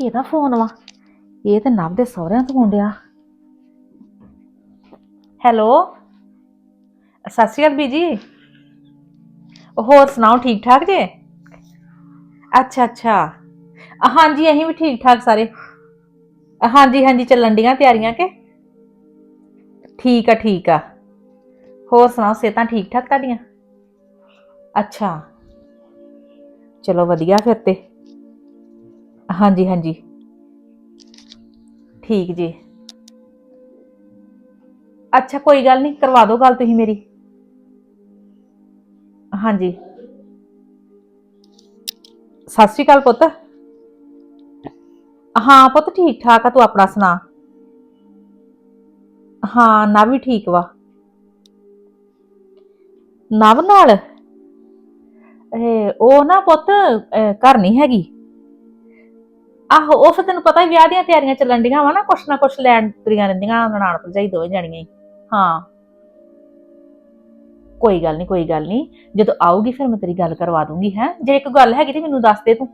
ਕਿਹਦਾ ਫੋਨ ਵਾ? ਇਹ ਤੇ ਨਵ ਦੇ ਸਹੁਰਿਆਂ ਤੋਂ ਆਉਂਦਿਆ। ਹੈਲੋ? ਸਤਿ ਸ਼੍ਰੀ ਅਕਾਲ ਬੀਜੀ। ਹੋਰ ਸੁਣਾਓ ਠੀਕ ਠਾਕ ਜੇ? ਅੱਛਾ ਅੱਛਾ। ਹਾਂਜੀ, ਅਸੀਂ ਵੀ ਠੀਕ ਠਾਕ ਸਾਰੇ। ਹਾਂਜੀ ਹਾਂਜੀ, ਚੱਲਣ ਡੀਆਂ ਤਿਆਰੀਆਂ ਕੇ? ਠੀਕ ਆ ਠੀਕ ਆ। ਹੋਰ ਸੁਣਾਓ, ਸਿਹਤਾਂ ਠੀਕ ਠਾਕ ਤੁਹਾਡੀਆਂ? ਅੱਛਾ। ਚਲੋ ਵਧੀਆ ਫਿਰ ਤੇ। ਹਾਂਜੀ ਹਾਂਜੀ। ਠੀਕ ਜੀ। ਅੱਛਾ, ਕੋਈ ਗੱਲ ਨਹੀਂ, ਕਰਵਾ ਦਿਓ ਗੱਲ ਤੁਸੀਂ ਮੇਰੀ। ਹਾਂਜੀ। ਸਤਿ ਸ਼੍ਰੀ ਅਕਾਲ ਪੁੱਤ। ਹਾਂ, ਪੁੱਤ ਠੀਕ ਠਾਕ ਆ, ਤੂੰ ਆਪਣਾ ਸੁਣਾ? ਹਾਂ ਨਾ ਵੀ ਠੀਕ ਵਾ। ਨਵ ਨਾਲ? ਇਹ, ਉਹ ਨਾ ਪੁੱਤ ਘਰ ਨਹੀਂ ਹੈਗੀ। ਆਹੋ, ਉਹ ਫਿਰ ਤੈਨੂੰ ਪਤਾ ਹੀ ਵਿਆਹ ਦੀਆਂ ਤਿਆਰੀਆਂ ਚੱਲਣ ਡੀਆਂ ਵਾ ਨਾ, ਕੁਛ ਨਾ ਕੁਛ ਲੈਣ ਤੁਰੀਆਂ ਰਹਿੰਦੀਆਂ ਨਨਾਣ ਭਰਜਾਈ ਦੋਵੇਂ ਜਾਣੀਆਂ ਹੀ। ਹਾਂ। ਕੋਈ ਗੱਲ ਨਹੀਂ ਕੋਈ ਗੱਲ ਨਹੀਂ ਜਦੋਂ ਆਊਗੀ ਫਿਰ ਮੈਂ ਤੇਰੀ ਗੱਲ ਕਰਵਾ ਦੂੰਗੀ, ਹੈ? ਜੇ ਇੱਕ ਗੱਲ ਹੈਗੀ ਤੇ ਮੈਨੂੰ ਦੱਸ ਦੇ ਤੂੰ।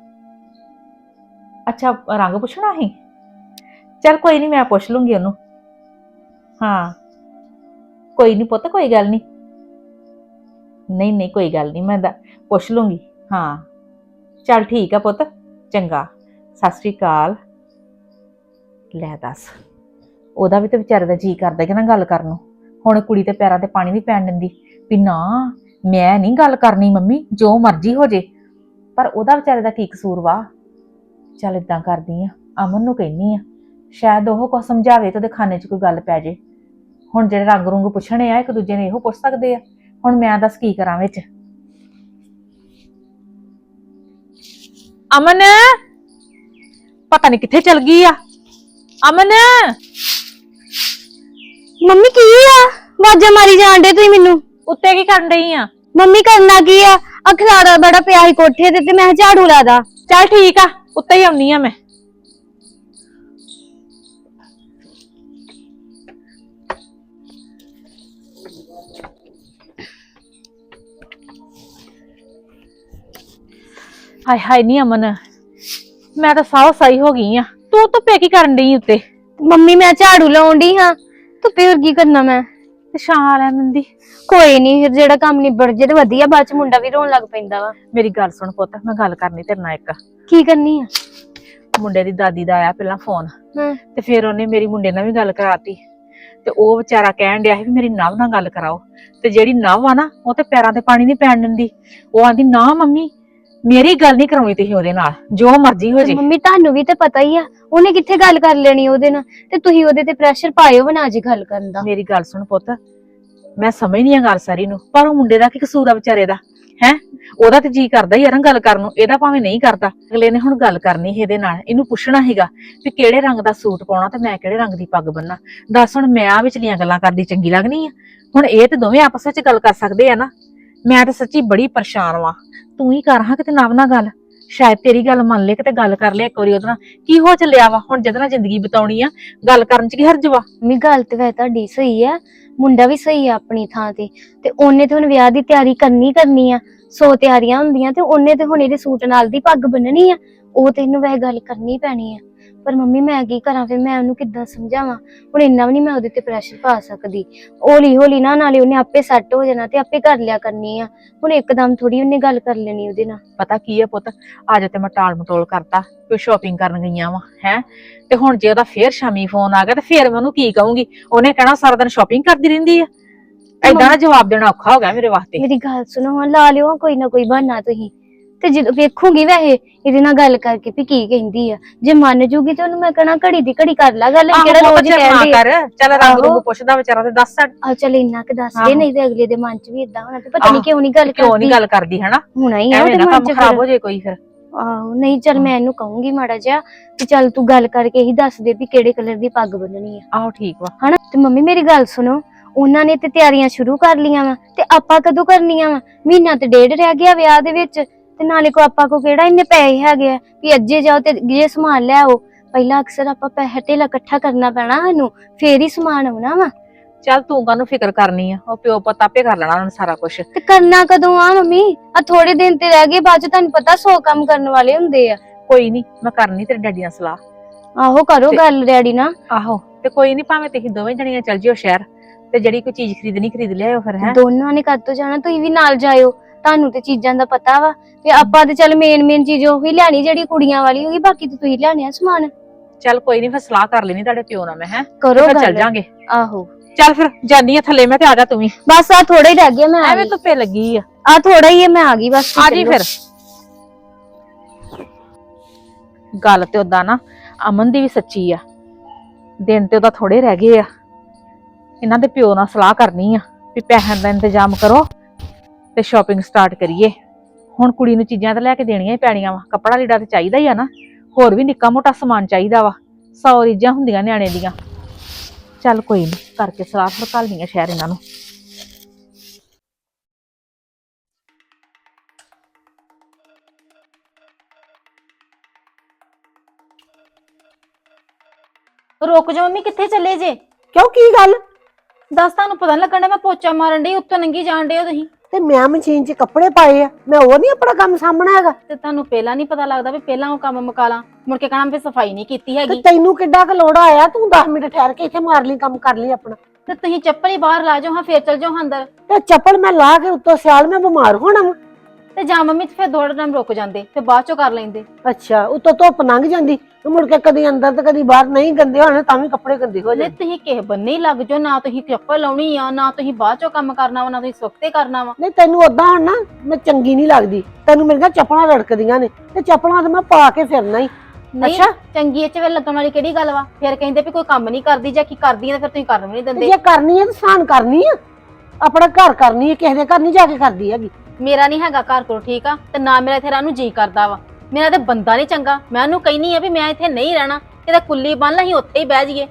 ਅੱਛਾ, ਰੰਗ ਪੁੱਛਣਾ ਸੀ? ਚੱਲ ਕੋਈ ਨਹੀਂ ਮੈਂ ਪੁੱਛ ਲੂੰਗੀ ਉਹਨੂੰ। ਹਾਂ। ਕੋਈ ਨਹੀਂ ਪੁੱਤ, ਕੋਈ ਗੱਲ ਨਹੀਂ ਨਹੀਂ ਨਹੀਂ, ਕੋਈ ਗੱਲ ਨਹੀਂ ਮੈਂ ਦਾ, ਪੁੱਛ ਲੂੰਗੀ। ਹਾਂ। ਚੱਲ ਠੀਕ ਆ ਪੁੱਤ, ਚੰਗਾ। ਸਤਿ ਸ਼੍ਰੀ ਅਕਾਲ। ਲੈ ਦੱਸ, ਉਹਦਾ ਵੀ ਤੇ ਵਿਚਾਰੇ ਦਾ ਜੀ ਕਰਦਾ ਕਿ ਨਾ ਗੱਲ ਕਰਨ ਨੂੰ। ਹੁਣ ਕੁੜੀ ਤੇ ਪੈਰਾਂ ਤੇ ਪਾਣੀ ਨਹੀਂ ਪੈਣ ਦਿੰਦੀ ਵੀ ਨਾ, ਮੈਂ ਨਹੀਂ ਗੱਲ ਕਰਨੀ ਮੰਮੀ, ਜੋ ਮਰਜ਼ੀ ਹੋ ਜੇ। ਪਰ ਉਹਦਾ ਵਿਚਾਰੇ ਦਾ ਕੀ ਕਸੂਰ ਵਾ? ਚੱਲ ਇਦਾਂ ਕਰਦੀ ਆ, ਅਮਨ ਨੂੰ ਕਹਿਨੀ ਆ, ਸ਼ਾਇਦ ਉਹ ਕੁਝ ਸਮਝਾਵੇ ਤੇ ਉਹਦੇ ਖਾਨੇ 'ਚ ਕੋਈ ਗੱਲ ਪੈ ਜੇ। ਹੁਣ ਜਿਹੜੇ ਰੰਗ ਰੁੰਗ ਪੁੱਛਣੇ ਆ, ਇੱਕ ਦੂਜੇ ਨੇ ਇਹੋ ਪੁੱਛ ਸਕਦੇ ਆ। ਹੁਣ ਮੈਂ ਦੱਸ ਕੀ ਕਰਾਂ ਵਿੱਚ? ਅਮਨ! ਪਤਾ ਨਹੀਂ ਕਿੱਥੇ ਚਲ ਗਈ ਆ। ਅਮਨ। ਮੰਮੀ ਕੀ ਆ? ਵਾਜਾ ਮਾਰੀ ਜਾਂਦੇ ਤੁਸੀਂ ਮੈਨੂੰ। ਉੱਤੇ ਕੀ ਕਰਨ ਰਹੀ ਆ? ਮੰਮੀ ਕਰਨਾ ਕੀ ਆ? ਅਖਲਾਰਾ ਬੜਾ ਪਿਆ ਸੀ ਕੋਠੇ ਤੇ ਤੇ ਮੈਂ ਕਿਹਾ ਝਾੜੂ ਲਾਦਾ ਚੱਲ ਠੀਕ ਆ ਉੱਤੇ ਹੀ ਆਉਣੀ ਆ ਮੈਂ। ਹਾਏ ਹਾਏ ਨਹੀਂ ਅਮਨ। ਮੈਂ ਤਾਂ ਸਾਹ ਸਹੀ ਹੋ ਗਈ ਆ। ਤੂੰ ਧੁੱਪੇ ਕੀ ਕਰਨ ਡਈ ਉੱਤੇ? ਮੰਮੀ ਮੈਂ ਝਾੜੂ ਲਾਉਣ ਡਈ ਹਾਂ। ਧੁੱਪੇ ਹੋਰ ਕੀ ਕਰਨਾ ਮੈਂ? ਤੇ ਛਾਂ ਲੈ ਦਿੰਦੀ ਕੋਈ ਨਹੀਂ ਫਿਰ ਜਿਹੜਾ ਕੰਮ ਨਿਬੜ ਜੇ ਤੇ ਵਧੀਆ ਬਾਅਦ ਚ ਮੁੰਡਾ ਵੀ ਰੋਣ ਲੱਗ ਪੈਂਦਾ ਵਾ। ਮੇਰੀ ਗੱਲ ਸੁਣ ਪੁੱਤ ਮੈਂ ਗੱਲ ਕਰਨੀ ਤੇਰੇ ਨਾਲ ਇੱਕ। ਕੀ ਕਰਨੀ ਆ? ਮੁੰਡੇ ਦੀ ਦਾਦੀ ਦਾ ਆਇਆ ਪਹਿਲਾਂ ਫੋਨ ਹਾਂ। ਤੇ ਫਿਰ ਉਹਨੇ ਮੇਰੀ ਮੁੰਡੇ ਨਾਲ ਵੀ ਗੱਲ ਕਰਾਤੀ। ਤੇ ਉਹ ਵਿਚਾਰਾ ਕਹਿਣ ਡਿਆ ਸੀ ਵੀ ਮੇਰੀ ਨਵ ਨਾਲ ਗੱਲ ਕਰਾਓ। ਤੇ ਜਿਹੜੀ ਨਵ ਆ ਨਾ ਉਹ ਤੇ ਪੈਰਾਂ ਤੇ ਪਾਣੀ ਨਹੀਂ ਪੈਣ ਦਿੰਦੀ। ਉਹ ਆਂਦੀ ਨਾ ਮੰਮੀ ਮੇਰੀ ਗੱਲ ਨਹੀਂ ਕਰਾਉਣੀ ਤੁਸੀਂ ਉਹਦੇ ਨਾਲ ਜੋ ਮਰਜ਼ੀ ਹੋ ਜੇ। ਮੰਮੀ ਤੁਹਾਨੂੰ ਵੀ ਤੇ ਪਤਾ ਹੀ ਆ ਉਹਨੇ ਕਿੱਥੇ ਗੱਲ ਕਰ ਲੈਣੀ ਉਹਦੇ ਨਾਲ? ਤੇ ਤੁਸੀਂ ਉਹਦੇ ਤੇ ਪ੍ਰੈਸ਼ਰ ਪਾਇਓ ਬਣਾ ਜੀ ਗੱਲ ਕਰਨ ਦਾ। ਮੇਰੀ ਗੱਲ ਸੁਣ ਪੁੱਤ ਮੈਂ ਸਮਝਦੀ ਆ ਗੱਲ ਸਾਰੀ ਨੂੰ ਪਰ ਉਹ ਮੁੰਡੇ ਦਾ ਕੀ ਕਸੂਰ ਆ ਵਿਚਾਰੇ ਦਾ? ਹੈ? ਉਹਦਾ ਤੇ ਜੀ ਕਰਦਾ ਹੀ ਗੱਲ ਕਰਨ ਨੂੰ ਇਹਦਾ ਭਾਵੇਂ ਨਹੀਂ ਕਰਦਾ। ਅਗਲੇ ਨੇ ਹੁਣ ਗੱਲ ਕਰਨੀ ਸੀ ਇਹਦੇ ਨਾਲ ਇਹਨੂੰ ਪੁੱਛਣਾ ਹੈਗਾ ਵੀ ਕਿਹੜੇ ਰੰਗ ਦਾ ਸੂਟ ਪਾਉਣਾ ਤੇ ਮੈਂ ਕਿਹੜੇ ਰੰਗ ਦੀ ਪੱਗ ਬੰਨਾ ਦੱਸ ਹੁਣ ਮੈਂ ਆ ਵਿਚਲੀਆਂ ਗੱਲਾਂ ਕਰਦੀ ਚੰਗੀ ਲੱਗਣੀ ਆ? ਹੁਣ ਇਹ ਤੇ ਦੋਵੇਂ ਆਪਸ ਵਿੱਚ ਗੱਲ ਕਰ ਸਕਦੇ ਆ ਨਾ? ਮੈਂ ਤਾਂ ਸੱਚੀ ਬੜੀ ਪਰੇਸ਼ਾਨ ਵਾਂ। ਤੂੰ ਹੀ ਕਰ ਹਾਂ ਕਿਤੇ ਨਵ ਨਾਲ ਗੱਲ। ਸ਼ਾਇਦ ਤੇਰੀ ਗੱਲ ਮੰਨ ਲੈ ਕਿਤੇ ਗੱਲ ਕਰ ਲਿਆ ਇੱਕ ਵਾਰੀ ਉਹਦੇ ਨਾਲ। ਕੀ ਹੋ ਚੱਲਿਆ ਵਾ? ਹੁਣ ਜਿਹਦੇ ਨਾਲ ਜ਼ਿੰਦਗੀ ਬਿਤਾਉਣੀ ਆ, ਗੱਲ ਕਰਨ ਚ ਕੀ ਹਰਜ ਵਾ? ਮੰਮੀ, ਗੱਲ ਤੇ ਵੈ ਤੁਹਾਡੀ ਸਹੀ ਆ, ਮੁੰਡਾ ਵੀ ਸਹੀ ਆ ਆਪਣੀ ਥਾਂ ਤੇ। ਤੇ ਉਹਨੇ ਤੇ ਹੁਣ ਵਿਆਹ ਦੀ ਤਿਆਰੀ ਕਰਨੀ ਕਰਨੀ ਆ, ਸੋ ਤਿਆਰੀਆਂ ਹੁੰਦੀਆਂ ਤੇ ਉਹਨੇ ਤੇ ਹੁਣ ਇਹਦੇ ਸੂਟ ਨਾਲ ਦੀ ਪੱਗ ਬੰਨਣੀ ਆ। ਉਹ ਤੇ ਇਹਨੂੰ ਵੈਸੇ ਗੱਲ ਕਰਨੀ ਪੈਣੀ ਆ। ਪਰ ਮੰਮੀ ਮੈਂ ਕੀ ਕਰਾਂ ਫਿਰ ਮੈਂ ਉਹਨੂੰ ਕਿੱਦਾਂ ਸਮਝਾਵਾਂ? ਹੁਣ ਇੰਨਾ ਵੀ ਨਹੀਂ ਮੈਂ ਉਹਦੇ ਤੇ ਪ੍ਰੈਸ਼ਰ ਪਾ ਸਕਦੀ। ਹੌਲੀ ਹੌਲੀ ਨਾ ਨਾਲੇ ਉਹਨੇ ਆਪੇ ਸੈੱਟ ਹੋ ਜਾਣਾ ਤੇ ਆਪੇ ਕਰ ਲਿਆ ਕਰਨੀ ਆ। ਹੁਣ ਇੱਕਦਮ ਥੋੜੀ ਉਹਨੇ ਗੱਲ ਕਰ ਲੈਣੀ ਉਹਦੇ ਨਾਲ। ਪਤਾ ਕੀ ਹੈ ਪੁੱਤ ਅੱਜ ਤੇ ਮੈਂ ਟਾਲ ਮਟੋਲ ਕਰਤਾ ਕਿ ਸ਼ਾਪਿੰਗ ਕਰਨ ਗਈਆਂ ਵਾ ਹੈ? ਤੇ ਹੁਣ ਜੇ ਉਹਦਾ ਫੇਰ ਸ਼ਾਮੀ ਫੋਨ ਆ ਗਿਆ ਤੇ ਫੇਰ ਮੈਂ ਉਹਨੂੰ ਕੀ ਕਹੂੰਗੀ? ਉਹਨੇ ਕਹਿਣਾ ਸਾਰਾ ਦਿਨ ਸ਼ਾਪਿੰਗ ਕਰਦੀ ਰਹਿੰਦੀ ਆ। ਐਦਾਂ ਦਾ ਜਵਾਬ ਦੇਣਾ ਔਖਾ ਹੋ ਗਿਆ ਮੇਰੇ ਵਾਸਤੇ। ਮੇਰੀ ਗੱਲ ਸੁਣੋ ਲਾ ਲਿਓ ਕੋਈ ਨਾ ਕੋਈ ਬਹਾਨਾ ਤੁਸੀਂ। ਤੇ ਜਦੋਂ ਵੇਖੂਗੀ ਵੈਸੇ ਇਹਦੇ ਨਾਲ ਗੱਲ ਕਰਕੇ ਵੀ ਕੀ ਕਹਿੰਦੀ ਆ। ਜੇ ਮੰਨ ਜੂਗੀ ਤੇ ਉਹਨੂੰ ਮੈਂ ਕਹਣਾ ਘੜੀ ਦੀ ਘੜੀ ਕਰ ਲਾ ਗੱਲ ਕਿਹੜਾ ਆਹੋ ਰੋਜ਼ ਨਾ ਕਹਿੰਦੀ ਕਰ। ਚੱਲ ਰੰਗ ਆਹੋ। ਰੂਪ ਪੁੱਛਦਾ ਵਿਚਾਰਾ ਤੇ ਦੱਸ। ਛੱਡ ਆ ਚਲ ਇੰਨਾ ਕਿ ਦੱਸ ਆਹੋ। ਦੇ ਨਹੀਂ ਤੇ ਅਗਲੇ ਦੇ ਮਨ 'ਚ ਵੀ ਇਦਾਂ ਹੋਣਾ ਤੇ ਪਤਾ ਨਹੀਂ ਆਹੋ। ਕਿਉਂ ਨਹੀਂ ਗੱਲ ਕਿਉਂ ਕਰਦੀ। ਨਹੀਂ ਗੱਲ ਕਰਦੀ ਹਨਾ? ਹੋਣਾ ਹੀ ਆ ਐਵੇਂ ਉਹਦੇ ਨਾ ਮਨ ਕੰਮ 'ਚ ਖਰਾਬ ਫਿਰ। ਹੋ ਜੇ ਕੋਈ ਫਿਰ। ਆਹੋ ਨਹੀਂ ਚਲ ਮੈਂ ਇਹਨੂੰ ਕਹੂੰਗੀ ਮਾੜਾ ਜਿਹਾ ਕਿ ਚੱਲ ਤੂੰ ਗੱਲ ਕਰਕੇ ਹੀ ਦੱਸ ਦੇ ਵੀ ਕਿਹੜੇ ਕਲਰ ਦੀ ਪੱਗ ਬੰਨਣੀ ਆ। ਆਹੋ ਠੀਕ ਵਾ। ਹਨਾ? ਤੇ ਮੰਮੀ ਮੇਰੀ ਗੱਲ ਸੁਣੋ ਉਹਨਾਂ ਨੇ ਤੇ ਤਿਆਰੀਆਂ ਸ਼ੁਰੂ ਕਰ ਲੀਆਂ ਵਾ ਤੇ ਆਪਾਂ ਕਦੋਂ ਕਰਨੀਆਂ ਵਾ? ਮਹੀਨਾ ਤੇ ਡੇਢ ਰਹਿ ਗਿਆ ਵਿਆਹ ਦੇ ਵਿੱਚ। ਤੇ ਨਾਲੇ ਕੋ ਆਪਾਂ ਕੋ ਕਿਹੜਾ ਇੰਨੇ ਪੈਸੇ ਹੈਗੇ ਆ ਵੀ ਅੱਜੇ ਜਾਓ ਤੇ ਇਹ ਸਮਾਨ ਲੈ ਆਓ ਪਹਿਲਾਂ ਅਕਸਰ ਆਪਾਂ ਪੈਸੇ ਢੇਲਾ ਇਕੱਠਾ ਕਰਨਾ ਪੈਣਾ ਸਾਨੂੰ ਫੇਰ ਹੀ ਸਮਾਨ ਆਉਣਾ ਵਾ। ਚੱਲ ਤੂੰ ਕਾਹਨੂੰ ਫਿਕਰ ਕਰਨੀ ਆ? ਉਹ ਪਿਓ ਪੁੱਤ ਆਪੇ ਕਰ ਲੈਣਾ ਉਹਨਾਂ ਸਾਰਾ ਕੁਝ ਤੇ ਕਰਨਾ ਕਦੋਂ ਆ ਮੰਮੀ? ਆ ਥੋੜੇ ਦਿਨ ਤੇ ਰਹਿ ਗਏ ਬਾਅਦ ਚ ਤੁਹਾਨੂੰ ਪਤਾ 100 ਕੰਮ ਕਰਨ ਵਾਲੇ ਹੁੰਦੇ ਆ। ਕੋਈ ਨਹੀਂ ਮੈਂ ਕਰਨੀ ਤੇਰੇ ਡੈਡੀ ਨਾਲ ਸਲਾਹ। ਆਹੋ ਕਰੋ ਤੇ- ਗੱਲ ਡੈਡੀ ਨਾਲ। ਆਹੋ ਤੇ ਕੋਈ ਨਹੀਂ ਭਾਵੇਂ ਤੁਸੀਂ ਦੋਵੇਂ ਜਣੀਆਂ ਚੱਲ ਜਿਓ ਸ਼ਹਿਰ ਤੇ ਜਿਹੜੀ ਕੋਈ ਚੀਜ਼ ਖਰੀਦਣੀ ਖਰੀਦ ਲਿਆਓ ਫਿਰ ਹੈ। ਦੋਨਾਂ ਨੇ ਕਦ ਤੋਂ ਜਾਣਾ? ਤੁਸੀਂ ਵੀ ਨਾਲ ਜਾਇਓ। ਤੁਹਾਨੂੰ ਤੇ ਚੀਜ਼ਾਂ ਦਾ ਪਤਾ ਵਾ। ਤੇ ਆਪਾਂ ਤੇ ਚੱਲ ਮੇਨ ਮੇਨ ਚੀਜ਼ ਉਹੀ ਲੈਣੀ ਜਿਹੜੀ ਕੁੜੀਆਂ ਵਾਲੀ ਹੋਗੀ ਬਾਕੀ ਤੇ ਤੁਸੀਂ ਆ ਸਮਾਨ। ਚੱਲ ਕੋਈ ਨਹੀਂ ਫਿਰ ਸਲਾਹ ਕਰ ਲੈਣੀ ਤੁਹਾਡੇ ਪਿਓ ਨਾਲ ਮੈਂ ਹੈ? ਕਰੋ ਫਿਰ ਚੱਲ ਜਾਾਂਗੇ। ਆਹੋ। ਚੱਲ ਫਿਰ ਜਾਨੀ ਆ ਥੱਲੇ ਮੈਂ ਤੇ ਆ ਜਾ ਤੂੰ ਵੀ। ਬਸ ਆ ਥੋੜਾ ਹੀ ਰਹਿ ਗਿਆ ਮੈਂ ਐਵੇਂ ਧੁੱਪੇ ਲੱਗੀ ਆ। ਆ ਥੋੜਾ ਹੀ ਹੈ ਮੈਂ ਆ ਗਈ ਬਸ ਆ ਜੀ ਫਿਰ। ਗੱਲ ਤੇ ਉਦਾਂ ਨਾ ਅਮਨ ਦੀ ਵੀ ਸੱਚੀ ਆ। ਦਿਨ ਤੇ ਉਹਦਾ ਥੋੜੇ ਰਹਿ ਗਏ ਆ। ਇਹਨਾਂ ਦੇ ਪਿਓ ਨਾਲ ਸਲਾਹ ਕਰਨੀ ਆ ਵੀ ਪੈਸਿਆਂ ਦਾ ਇੰਤਜ਼ਾਮ ਕਰੋ। ਤੇ ਸ਼ਾਪਿੰਗ ਸਟਾਰਟ ਕਰੀਏ। ਹੁਣ ਕੁੜੀ ਨੂੰ ਚੀਜ਼ਾਂ ਤਾਂ ਲੈ ਕੇ ਦੇਣੀਆਂ ਹੀ ਪੈਣੀਆਂ ਵਾ ਕੱਪੜਾ ਲੀੜਾ ਤੇ ਚਾਹੀਦਾ ਹੀ ਆ ਨਾ। ਹੋਰ ਵੀ ਨਿੱਕਾ ਮੋਟਾ ਸਮਾਨ ਚਾਹੀਦਾ ਵਾ ਸੌ ਰੀਝਾਂ ਹੁੰਦੀਆਂ ਨਿਆਣੇ ਦੀਆਂ। ਚੱਲ ਕੋਈ ਨਹੀਂ ਕਰਕੇ ਸਲਾਹ ਫਿਰ ਘੱਲਦੀਆਂ ਸ਼ਹਿਰ ਇਹਨਾਂ ਨੂੰ। ਰੁਕ ਜਾ ਮੰਮੀ ਕਿੱਥੇ ਚੱਲੇ ਜੇ? ਕਿਉਂ ਕੀ ਗੱਲ? ਦੱਸ ਤੁਹਾਨੂੰ ਪਤਾ ਨੀ ਲੱਗਣ ਡਿਆ ਮੈਂ ਪੋਚਾ ਮਾਰਨ ਡਈ ਉੱਤੋਂ ਨੰਗੀ ਜਾਣ ਡਏ ਹੋ ਤੁਸੀਂ। ਤੇ ਮੈਂ ਮਸ਼ੀਨ 'ਚ ਕੱਪੜੇ ਪਾਏ ਆ। ਮੈਂ ਉਹ ਨਹੀਂ ਆਪਣਾ ਕੰਮ ਸਾਹਮਣਾ ਹੈਗਾ। ਤੇ ਤੁਹਾਨੂੰ ਪਹਿਲਾਂ ਨਹੀਂ ਪਤਾ ਲੱਗਦਾ ਵੀ ਪਹਿਲਾਂ ਉਹ ਕੰਮ ਮੁਕਾ ਲਾਂ। ਮੁੜ ਕੇ ਕਹਣਾ ਵੀ ਸਫ਼ਾਈ ਨਹੀਂ ਕੀਤੀ ਤੇ ਹੈਗੀ। ਤੈਨੂੰ ਕਿੱਡਾ ਕੁ ਲੋੜ ਆਇਆ? ਤੂੰ 10 ਮਿੰਟ ਠਹਿਰ ਕੇ ਇੱਥੇ ਮਾਰ ਲਈ ਕੰਮ ਕਰ ਲਈ ਆਪਣਾ। ਤੇ ਤੁਸੀਂ ਚੱਪਲ ਹੀ ਬਾਹਰ ਲਾ ਜਾਓ ਹਾਂ ਫੇਰ ਚੱਲ ਜਾਓ ਅੰਦਰ। ਤੇ ਚੱਪਲ ਮੈਂ ਲਾ ਕੇ ਉੱਤੋਂ ਸਿਆਲ ਮੈਂ ਬਿਮਾਰ ਹੋਣਾ ਵਾ। ਤੇ ਜਾਂ ਮੰਮੀ ਤੇ ਫਿਰ ਥੋੜਾ ਟਾਈਮ ਰੁਕ ਜਾਂਦੇ ਫਿਰ ਬਾਅਦ ਚੋਂ ਕਰ ਲੈਂਦੇ। ਅੱਛਾ ਉੱਤੋਂ ਧੁੱਪ ਲੰਘ ਜਾਂਦੀ ਤੇ ਮੁੜ ਕੇ ਕਦੀ ਅੰਦਰ ਤੇ ਕਦੀ ਬਾਹਰ ਨਹੀਂ ਗੰਦੇ ਹੋਣੇ ਤਾਂ ਵੀ ਕੱਪੜੇ ਗੰਦੇ ਹੋ ਨਹੀਂ ਜਾਂਦੇ। ਤੁਸੀਂ ਕਿਸੇ ਬੰਨੇ ਹੀ ਲੱਗ ਜਾਓ ਨਾ ਤੁਸੀਂ ਚੱਪਲ ਲਾਉਣੀ ਆ ਨਾ ਤੁਸੀਂ ਬਾਅਦ ਚੋਂ ਕੰਮ ਕਰਨਾ ਵਾ ਨਾ ਤੁਸੀਂ ਕਰਨਾ ਵਾ। ਨਹੀਂ ਤੈਨੂੰ ਉਦਾਂ ਹੁਣ ਨਾ ਮੈਂ ਚੰਗੀ ਨਹੀਂ ਲੱਗਦੀ। ਤੈਨੂੰ ਮੇਰੀਆਂ ਚੱਪਲਾਂ ਰੜਕਦੀਆਂ ਨੇ ਤੇ ਚੱਪਲਾਂ ਤੇ ਮੈਂ ਪਾ ਕੇ ਫਿਰਨਾ ਹੀ। ਨਹੀਂ ਅੱਛਾ। ਚੰਗੀ ਇੱਚ ਵੇ ਲੱਗਣ ਵਾਲੀ ਕਿਹੜੀ ਗੱਲ ਵਾ? ਫਿਰ ਕਹਿੰਦੇ ਵੀ ਕੋਈ ਕੰਮ ਨਹੀਂ ਕਰਦੀ ਜਾਂ ਕੀ ਕਰਦੀ ਆ ਤੇ ਫਿਰ ਤੁਸੀਂ ਕਰਨ ਵੀ ਨਹੀਂ ਤੇ ਦਿੰਦੇ। ਜੇ ਕਰਨੀ ਹੈ ਤਾਂ ਸਾਨ ਕਰਨੀ ਆ। ਆਪਣਾ ਘਰ ਕਰਨੀ ਹੈ ਕਿਸੇ ਦੇ ਘਰ ਨਹੀਂ ਜਾ ਕੇ ਕਰਦੀ ਹੈਗੀ। ਮੇਰਾ ਨਹੀਂ ਹੈਗਾ ਘਰ ਕੋਲ ਠੀਕ ਆ? ਤੇ ਨਾ ਮੇਰਾ ਇੱਥੇ ਰਹਿਣ ਨੂੰ ਜੀ ਕਰਦਾ ਵਾ। ਮੇਰਾ ਤੇ ਬੰਦਾ ਨਹੀਂ ਚੰਗਾ। ਮੈਂ ਉਹਨੂੰ ਕਹਿਨੀ ਆ ਵੀ ਮੈਂ ਇੱਥੇ ਨਹੀਂ ਰਹਿਣਾ। ਇਹਦਾ ਕੁੱਲੀ ਬੰਨ ਲਾ ਅਸੀਂ ਉੱਥੇ ਹੀ ਬਹਿ ਜਾਈਏ।